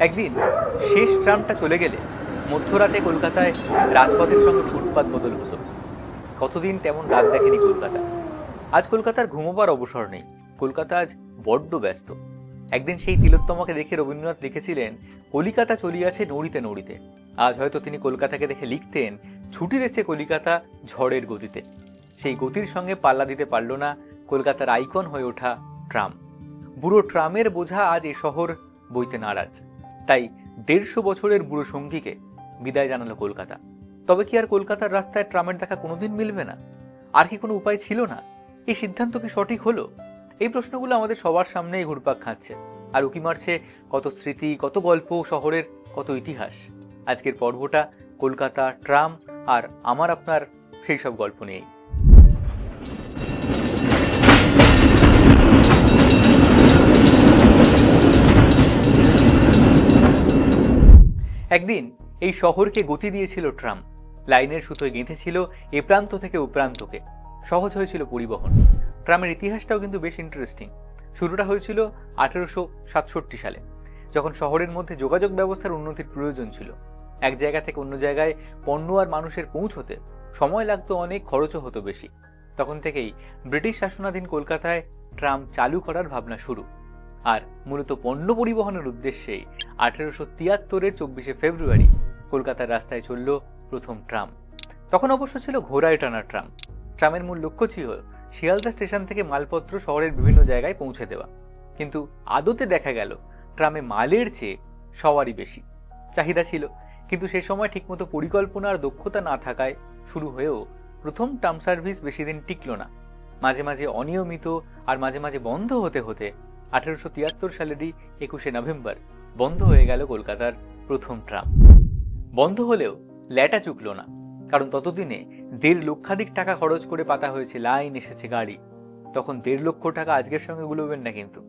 একদিন শেষ ট্রামটা চলে গেলে মধ্যরাতে কলকাতায় রাজপথের সঙ্গে ফুটপাত বদল হতো। কতদিন তেমন রাত দেখেনি কলকাতা। আজ কলকাতার ঘুমোবার অবসর নেই। কলকাতা আজ বড্ড ব্যস্ত। একদিন সেই তিলোত্তমাকে দেখে রবীন্দ্রনাথ লিখেছিলেন, কলিকাতা চলিয়াছে নড়িতে নড়িতে। আজ হয়তো তিনি কলকাতাকে দেখে লিখতেন, ছুটি দিচ্ছে কলিকাতা ঝড়ের গতিতে। সেই গতির সঙ্গে পাল্লা দিতে পারল না কলকাতার আইকন হয়ে ওঠা ট্রাম। বুড়ো ট্রামের বোঝা আজ এ শহর বইতে নারাজ। তাই দেড়শো বছরের বুড়ো সঙ্গীকে বিদায় জানালো কলকাতা। তবে কি আর কলকাতার রাস্তায় ট্রামের দেখা কোনোদিন মিলবে না? আর কি কোনো উপায় ছিল না? এই সিদ্ধান্ত কি সঠিক হলো? এই প্রশ্নগুলো আমাদের সবার সামনেই ঘুরপাক খাচ্ছে। আর উকি মারছে কত স্মৃতি, কত গল্প, শহরের কত ইতিহাস। আজকের পর্বটা কলকাতা, ট্রাম আর আমার আপনার সেই সব গল্প নিয়েই। একদিন এই শহরকে গতি দিয়েছিল ট্রাম লাইনের সুতোয় গেঁথেছিল এ প্রান্ত থেকে ও প্রান্তকে। সহজ হয়েছিল পরিবহন। ট্রামের ইতিহাসটাও কিন্তু বেশ ইন্টারেস্টিং শুরুটা হয়েছিল আঠেরোশো সাতষট্টি সালে, যখন শহরের মধ্যে যোগাযোগ ব্যবস্থার উন্নতির প্রয়োজন ছিল। এক জায়গা থেকে অন্য জায়গায় পণ্য আর মানুষের পৌঁছতে সময় লাগতো অনেক, খরচও হতো বেশি। তখন থেকেই ব্রিটিশ শাসনাধীন কলকাতায় ট্রাম চালু করার ভাবনা শুরু। আর মূলত পণ্য পরিবহনের উদ্দেশ্যেই আঠেরোশো তিয়াত্তরের চব্বিশে ফেব্রুয়ারি কলকাতার রাস্তায় চলল প্রথম ট্রাম। তখন অবশ্য ছিল ঘোড়ায় টানা ট্রাম। ট্রামের মূল লক্ষ্য ছিল শিয়ালদা স্টেশন থেকে মালপত্র শহরের বিভিন্ন জায়গায় পৌঁছে দেওয়া। কিন্তু আদতে দেখা গেল, ট্রামে মালের চেয়ে সওয়ারই বেশি। চাহিদা ছিল, কিন্তু সে সময় ঠিকমতো পরিকল্পনা আর দক্ষতা না থাকায় শুরু হয়েও প্রথম ট্রাম সার্ভিস বেশি দিন টিকল না। মাঝে মাঝে অনিয়মিত আর মাঝে মাঝে বন্ধ হতে হতে আঠেরোশো তিয়াত্তর সালেরই একুশে নভেম্বর বন্ধ হয়ে গেল কলকাতার প্রথম ট্রাম। বন্ধ হলেও ল্যাটা চুকলো না, কারণ ততদিনে দেড় লক্ষাধিক টাকা খরচ করে পাতা হয়েছে, লাইন এসেছে, গাড়ি। তখন দেড় লক্ষ টাকা আজকের সঙ্গে গুলোবেন না কিন্তু।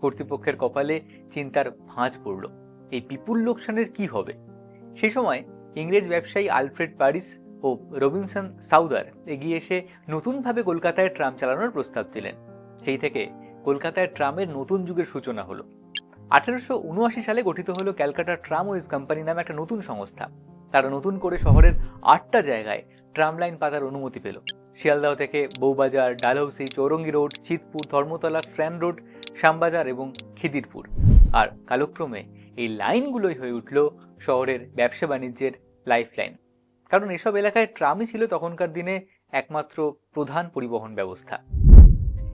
কর্তৃপক্ষের কপালে চিন্তার ভাঁজ পড়ল, এই বিপুল লোকসানের কি হবে? সেই সময় ইংরেজ ব্যবসায়ী আলফ্রেড প্যারিস ও রবিনসন সাউদার এগিয়ে এসে নতুনভাবে কলকাতায় ট্রাম চালানোর প্রস্তাব দিলেন। সেই থেকে কলকাতায় ট্রামের নতুন যুগের সূচনা হলো। আঠেরোশো উনআশি সালে গঠিত হলো ক্যালকাটা ট্রামওয়েজ কোম্পানি নামে একটা নতুন সংস্থা। তারা নতুন করে শহরের আটটা জায়গায় ট্রাম লাইন পাতার অনুমতি পেল। শিয়ালদাহ থেকে বৌবাজার ডালহৌসি, চৌরঙ্গি রোড, চিতপুর, ধর্মতলা ফ্র্যান রোড, শ্যামবাজার এবং খিদিরপুর। আর কালক্রমে এই লাইনগুলোই হয়ে উঠল শহরের ব্যবসা বাণিজ্যের লাইফ লাইন কারণ এসব এলাকায় ট্রামই ছিল তখনকার দিনে একমাত্র প্রধান পরিবহন ব্যবস্থা।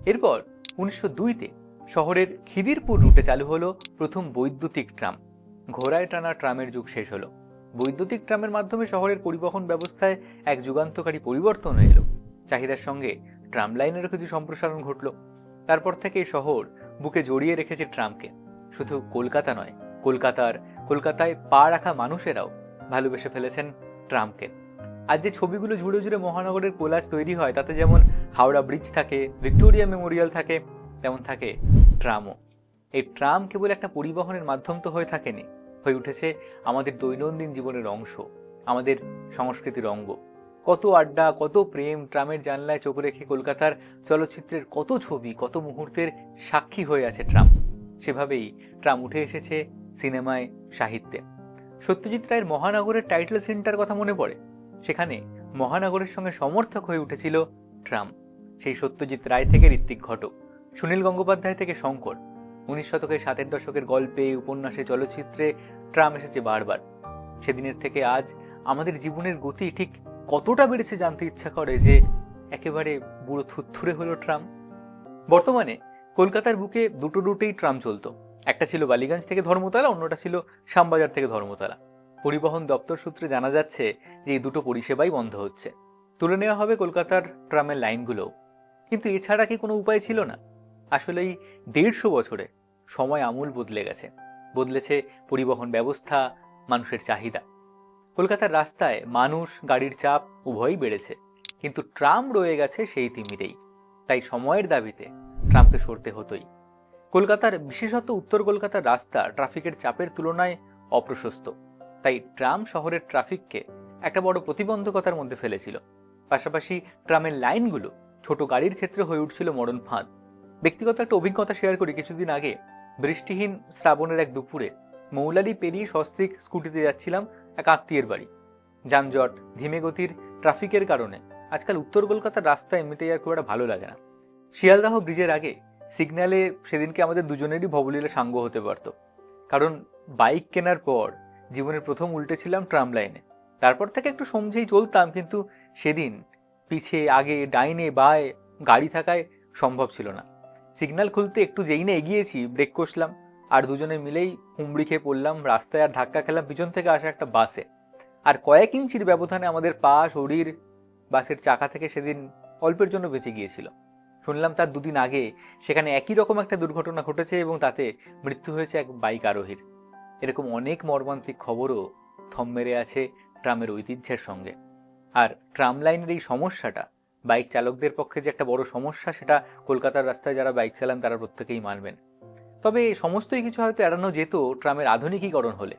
এরপর উনিশশো দুইতে শহরের খিদিরপুর রুটে চালু হলো প্রথম বৈদ্যুতিক ট্রাম। ঘোড়ায় টানা ট্রামের যুগ শেষ হলো। বৈদ্যুতিক ট্রামের মাধ্যমে শহরের পরিবহন ব্যবস্থায় এক যুগান্তকারী পরিবর্তন এলো। চাহিদার সঙ্গে ট্রাম লাইনেরও কিছু সম্প্রসারণ ঘটল। তারপর থেকে শহর বুকে জড়িয়ে রেখেছে ট্রামকে। শুধু কলকাতা নয়, কলকাতার, কলকাতায় পা রাখা মানুষেরাও ভালোবেসে ফেলেছেন ট্রামকে। আজ যে ছবিগুলো জুড়ে জুড়ে মহানগরের কোলাজ তৈরি হয়, তাতে যেমন হাওড়া ব্রিজ থাকে, ভিক্টোরিয়া মেমোরিয়াল থাকে, তেমন থাকে ট্রামও এই ট্রাম কেবল একটা পরিবহনের মাধ্যম তো হয়ে থাকেনি, হয়ে উঠেছে আমাদের দৈনন্দিন জীবনের অংশ, আমাদের সংস্কৃতির অঙ্গ। কত আড্ডা, কত প্রেম ট্রামের জানলায় চোখ রেখে কলকাতার চলচ্চিত্রের কত ছবি, কত মুহূর্তের সাক্ষী হয়ে আছে ট্রাম সেভাবেই ট্রাম উঠে এসেছে সিনেমায় সাহিত্যে। সত্যজিৎ রায়ের মহানগরের টাইটেল সিনটার কথা মনে পড়ে? সেখানে মহানগরের সঙ্গে সমর্থক হয়ে উঠেছিল ট্রাম সেই সত্যজিৎ রায় থেকে ঋত্বিক ঘটক। সুনীল গঙ্গোপাধ্যায় থেকে শঙ্কর। উনিশ শতকের সাতের দশকের গল্পে, উপন্যাসে, চলচ্চিত্রে ট্রাম এসেছে বারবার। সেদিনের থেকে আজ আমাদের জীবনের গতি ঠিক কতটা বেড়েছে জানতে ইচ্ছা করে যে একেবারে বুড়ো থুত্থুরে হলো ট্রাম। বর্তমানে কলকাতার বুকে দুটো রুটেই ট্রাম চলতো। একটা ছিল বালিগঞ্জ থেকে ধর্মতলা, অন্যটা ছিল শ্যামবাজার থেকে ধর্মতলা। পরিবহন দপ্তর সূত্রে জানা যাচ্ছে যে এই দুটো পরিষেবাই বন্ধ হচ্ছে। তুলে নেওয়া হবে কলকাতার ট্রামের লাইনগুলোও। কিন্তু এছাড়া কি কোনো উপায় ছিল না? আসলেই দেড়শো বছরে সময় আমূল বদলে গেছে। বদলেছে পরিবহন ব্যবস্থা, মানুষের চাহিদা। কলকাতার রাস্তায় মানুষ, গাড়ির চাপ উভয়ই বেড়েছে। কিন্তু ট্রাম রয়ে গেছে সেই তিমিরেই। তাই সময়ের দাবিতে ট্রামকে সরতে হতোই। কলকাতার, বিশেষত উত্তর কলকাতার রাস্তা ট্রাফিকের চাপের তুলনায় অপ্রশস্ত। তাই ট্রাম শহরের ট্রাফিককে একটা বড় প্রতিবন্ধকতার মধ্যে ফেলেছিল। পাশাপাশি ট্রামের লাইনগুলো ছোট গাড়ির ক্ষেত্রে হয়ে উঠছিল মরণ ফাঁদ। ব্যক্তিগত একটা অভিজ্ঞতা শেয়ার করি কিছুদিন আগে। বৃষ্টিহীন শ্রাবণের এক দুপুরে মৌলালি পেরিয়ে সস্ত্রিক স্কুটিতে যাচ্ছিলাম এক আত্মীয়ের বাড়ি। যানজট, ধীমে গতির ট্রাফিকের কারণে আজকাল উত্তর কলকাতার রাস্তা এমনিতেই আর খুব একটা ভালো লাগে না। শিয়ালদাহ ব্রিজের আগে সিগন্যালে সেদিনকে আমাদের দুজনেরই ভবলীলা সাঙ্গ হতে পারত। কারণ বাইক কেনার পর জীবনের প্রথম উল্টেছিলাম ট্রাম লাইনে তারপর থেকে একটু সমঝেই চলতাম কিন্তু সেদিন পিছে, আগে, ডাইনে, বায়ে গাড়ি থাকায় সম্ভব ছিল না। সিগন্যাল খুলতে একটু যেই না এগিয়েছি, ব্রেক কষলাম, আর দুজনে মিলেই হুমড়ি খেয়ে পড়লাম, রাস্তায় আর ধাক্কা খেলাম, পিছন থেকে আসা একটা বাসে। আর কয়েক ইঞ্চির ব্যবধানে আমাদের পা, শরীর, বাসের চাকা থেকে সেদিন অল্পের জন্য বেঁচে গিয়েছিল। শুনলাম তার দুদিন আগে সেখানে একই রকম একটা দুর্ঘটনা ঘটেছে এবং তাতে মৃত্যু হয়েছে এক বাইক আরোহীর। এরকম অনেক মর্মান্তিক খবরও থম মেরে আছে ট্রামের ঐতিহ্যের সঙ্গে। আর ট্রাম লাইনের এই সমস্যাটা বাইক চালকদের পক্ষে যে একটা বড় সমস্যা, সেটা কলকাতার রাস্তায় যারা বাইক চালান, তারা প্রত্যেকেই মানবেন। তবে সমস্তই কিছু হয়তো এড়ানো যেত ট্রামের আধুনিকীকরণ হলে।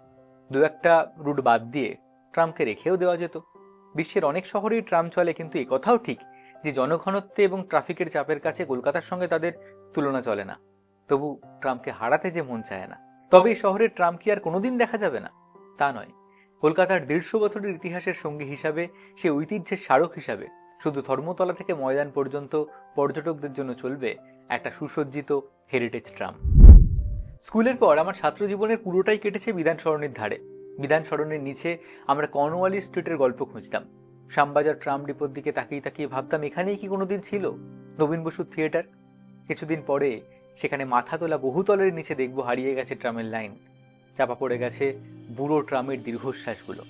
দু একটা রুট বাদ দিয়ে ট্রামকে রেখেও দেওয়া যেত। বিশ্বের অনেক শহরেই ট্রাম চলে, কিন্তু কথাও ঠিক যে জনঘনত্বে এবং ট্রাফিকের চাপের কাছে কলকাতার সঙ্গে তাদের তুলনা চলে না। তবু ট্রামকে হারাতে যে মন চায় না। তবে এই শহরের ট্রাম কি আর কোনোদিন দেখা যাবে না? তা নয়। কলকাতার দেড়শো বছরের ইতিহাসের সঙ্গী হিসাবে সে ঐতিহ্যের স্মারক হিসাবে শুধু ধর্মতলা থেকে ময়দান পর্যন্ত পর্যটকদের জন্য চলবে একটা সুসজ্জিত হেরিটেজ ট্রাম স্কুলের পর আমার ছাত্র জীবনের পুরোটাই কেটেছে বিধান সরণির ধারে। বিধান সরণের নিচে আমরা কর্নওয়ালি স্ট্রিটের গল্প খুঁজতাম। শ্যামবাজার ট্রাম ডিপোর দিকে তাকিয়ে তাকিয়ে ভাবতাম, এখানেই কি কোনোদিন ছিল? নবীন বসুর থিয়েটার কিছুদিন পরে সেখানে মাথা তোলা বহুতলের নিচে দেখব হারিয়ে গেছে ট্রামের লাইন চাপা পড়ে গেছে বুড়ো ট্রামের দীর্ঘশ্বাসগুলো।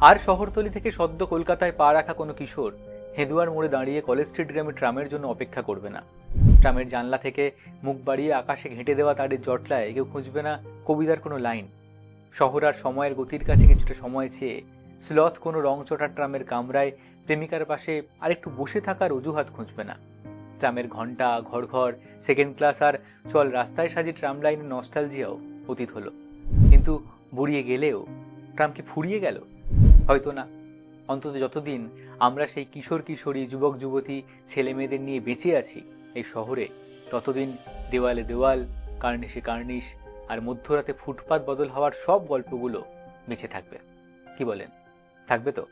আর শহরতলি থেকে সদ্য কলকাতায় পা রাখা কোনো কিশোর হেদুয়ার মোড়ে দাঁড়িয়ে কলেজ স্ট্রিট গ্রামে ট্রামের জন্য অপেক্ষা করবে না। ট্রামের জানলা থেকে মুখ বাড়িয়ে আকাশে ঘেঁটে দেওয়া তাদের জটলায় কেউ খুঁজবে না কবিতার কোনো লাইন। শহর আর সময়ের গতির কাছে কিছুটা সময় চেয়ে স্লথ কোনো রংচটা ট্রামের কামরায় প্রেমিকার পাশে আরেকটু বসে থাকার অজুহাত খুঁজবে না। ট্রামের ঘণ্টা ঘর ঘর সেকেন্ড ক্লাস আর চল রাস্তায় সাজি ট্রাম লাইনের নস্টালজিয়াও অতীত হলো। কিন্তু বুড়িয়ে গেলেও ট্রাম কি ফুরিয়ে গেল? হয়তো না। অন্তত যতদিন আমরা সেই কিশোর কিশোরী, যুবক যুবতী, ছেলে মেয়েদের নিয়ে বেঁচে আছি এই শহরে। ততদিন দেওয়ালে দেওয়াল, কার্নিশে কার্নিশ আর মধ্যরাতে ফুটপাত বদল হওয়ার সব গল্পগুলো বেঁচে থাকবে। কি বলেন? থাকবে তো?